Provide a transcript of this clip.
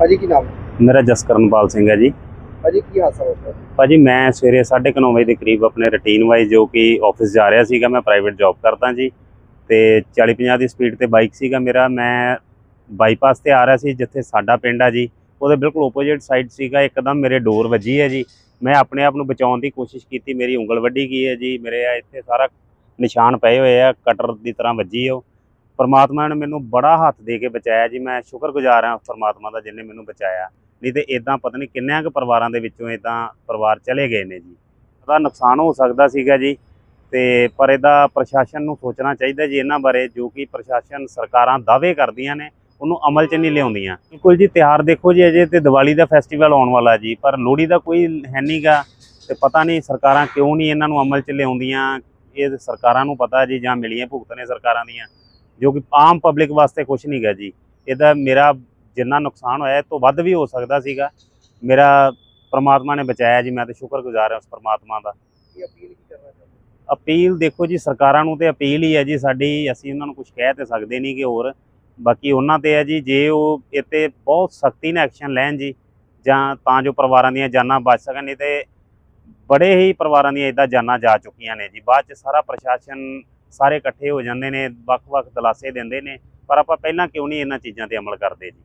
ਭਾਜੀ ਕੀ ਨਾਮ? ਮੇਰਾ ਜਸਕਰਨਪਾਲ ਸਿੰਘ ਹੈ ਜੀ। ਭਾਜੀ ਕੀ ਹਾਸਾ ਹੋਇਆ? ਭਾਜੀ ਮੈਂ ਸਵੇਰੇ 9:30 ਵਜੇ ਦੇ ਕਰੀਬ ਆਪਣੇ ਰੁਟੀਨ ਵਾਈਜ਼ ਜੋ ਕਿ ਆਫਿਸ ਜਾ ਰਿਹਾ ਸੀਗਾ ਮੈਂ ਪ੍ਰਾਈਵੇਟ ਜੌਬ ਕਰਦਾ ਜੀ। ਤੇ 40-50 ਦੀ ਸਪੀਡ ਤੇ ਬਾਈਕ ਸੀਗਾ ਮੇਰਾ ਮੈਂ ਬਾਈਪਾਸ ਤੇ ਆ ਰਿਹਾ ਸੀ ਜਿੱਥੇ ਸਾਡਾ ਪਿੰਡ ਆ ਜੀ। ਉਹਦੇ ਬਿਲਕੁਲ ਆਪੋਜ਼ਿਟ ਸਾਈਡ ਸੀਗਾ ਇੱਕਦਮ ਮੇਰੇ ਡੋਰ ਵੱਜੀ ਹੈ ਜੀ। ਮੈਂ ਆਪਣੇ ਆਪ ਨੂੰ ਬਚਾਉਣ ਦੀ ਕੋਸ਼ਿਸ਼ ਕੀਤੀ। ਮੇਰੀ ਉਂਗਲ ਵੱਢੀ ਗਈ ਹੈ ਜੀ। ਮੇਰੇ ਆ ਇੱਥੇ ਸਾਰਾ ਨਿਸ਼ਾਨ ਪਏ ਹੋਏ ਆ, ਕਟਰ ਦੀ ਤਰ੍ਹਾਂ ਵੱਜੀ ਉਹ। ਪਰਮਾਤਮਾ ਨੇ ਮੈਨੂੰ ਬੜਾ ਹੱਥ ਦੇ ਕੇ ਬਚਾਇਆ ਜੀ। ਮੈਂ ਸ਼ੁਕਰਗੁਜ਼ਾਰ ਹਾਂ ਉਸ ਪਰਮਾਤਮਾ ਦਾ ਜਿਨੇ ਮੈਨੂੰ ਬਚਾਇਆ। ਨਹੀਂ ਤੇ ਇਦਾਂ ਪਤਾ ਨਹੀਂ ਕਿੰਨਿਆਂ ਕੁ ਪਰਿਵਾਰਾਂ ਦੇ ਵਿੱਚੋਂ ਇਦਾਂ ਪਰਿਵਾਰ ਚਲੇ ਗਏ ਨੇ ਜੀ। ਉਹਦਾ ਨੁਕਸਾਨ ਹੋ ਸਕਦਾ ਸੀਗਾ ਜੀ। ਤੇ ਪਰ ਇਹਦਾ ਪ੍ਰਸ਼ਾਸਨ ਨੂੰ ਸੋਚਣਾ ਚਾਹੀਦਾ ਜੀ ਇਹਨਾਂ ਬਾਰੇ, ਜੋ ਕਿ ਪ੍ਰਸ਼ਾਸਨ ਸਰਕਾਰਾਂ ਦਾਅਵੇ ਕਰਦੀਆਂ ਨੇ। ਉਹਨੂੰ ਅਮਲ 'ਚ ਨਹੀਂ ਲਿਆਉਂਦੀਆਂ। ਬਿਲਕੁਲ ਜੀ ਤਿਉਹਾਰ ਦੇਖੋ ਜੀ ਅਜੇ ਤੇ ਦੀਵਾਲੀ ਦਾ ਫੈਸਟੀਵਲ ਆਉਣ ਵਾਲਾ ਜੀ ਪਰ ਲੋਹੜੀ ਦਾ ਕੋਈ ਹੈ ਨਹੀਂਗਾ ਤੇ ਪਤਾ ਨਹੀਂ ਸਰਕਾਰਾਂ ਕਿਉਂ ਨਹੀਂ ਇਹਨਾਂ ਨੂੰ ਅਮਲ 'ਚ ਲਿਆਉਂਦੀਆਂ। ਇਹ ਸਰਕਾਰਾਂ ਨੂੰ ਪਤਾ ਜੀ ਜਾਂ ਮਿਲੀਆਂ ਭੁਗਤ ਨੇ ਸਰਕਾਰਾਂ ਦੀਆਂ ਜੋ ਕਿ ਆਮ ਪਬਲਿਕ ਵਾਸਤੇ ਕੁਝ ਨਹੀਂਗਾ ਜੀ। ਇਹਦਾ ਮੇਰਾ ਜਿੰਨਾ ਨੁਕਸਾਨ ਹੋਇਆ ਇਹ ਤੋਂ ਵੱਧ ਵੀ ਹੋ ਸਕਦਾ ਸੀਗਾ। ਮੇਰਾ ਪ੍ਰਮਾਤਮਾ ਨੇ ਬਚਾਇਆ ਜੀ ਮੈਂ ਤੇ ਸ਼ੁਕਰਗੁਜ਼ਾਰ ਹਾਂ ਉਸ ਪ੍ਰਮਾਤਮਾ ਦਾ। ਅਪੀਲ ਦੇਖੋ ਜੀ ਸਰਕਾਰਾਂ ਨੂੰ ਤੇ ਅਪੀਲ ਹੀ ਹੈ ਜੀ ਸਾਡੀ ਅਸੀਂ ਉਹਨਾਂ ਨੂੰ ਕੁਝ ਕਹਿ ਤੇ ਸਕਦੇ ਨਹੀਂ ਕਿ ਹੋਰ। ਬਾਕੀ ਉਹਨਾਂ ਤੇ ਹੈ ਜੀ, ਜੇ ਉਹ ਇੱਥੇ ਬਹੁਤ ਸਖਤੀ ਨਾਲ ਐਕਸ਼ਨ ਲੈਣ ਜੀ, ਜਾਂ ਤਾਂ ਜੋ ਪਰਿਵਾਰਾਂ ਦੀਆਂ ਜਾਨਾਂ ਬਚ ਸਕਣ, ਨਹੀਂ ਤੇ ਬੜੇ ਹੀ ਪਰਿਵਾਰਾਂ ਦੀਆਂ ਇਦਾਂ ਜਾਨਾਂ ਜਾ ਚੁੱਕੀਆਂ ਨੇ ਜੀ। ਬਾਅਦ ਚ ਸਾਰਾ ਪ੍ਰਸ਼ਾਸਨ ਸਾਰੇ ਇਕੱਠੇ ਹੋ ਜਾਂਦੇ ਨੇ, ਵੱਖ-ਵੱਖ ਦਲਾਸੇ ਦਿੰਦੇ ਨੇ, ਪਰ ਆਪਾਂ ਪਹਿਲਾਂ ਕਿਉਂ ਨਹੀਂ ਇਹਨਾਂ ਚੀਜ਼ਾਂ ਤੇ ਅਮਲ ਕਰਦੇ ਜੀ?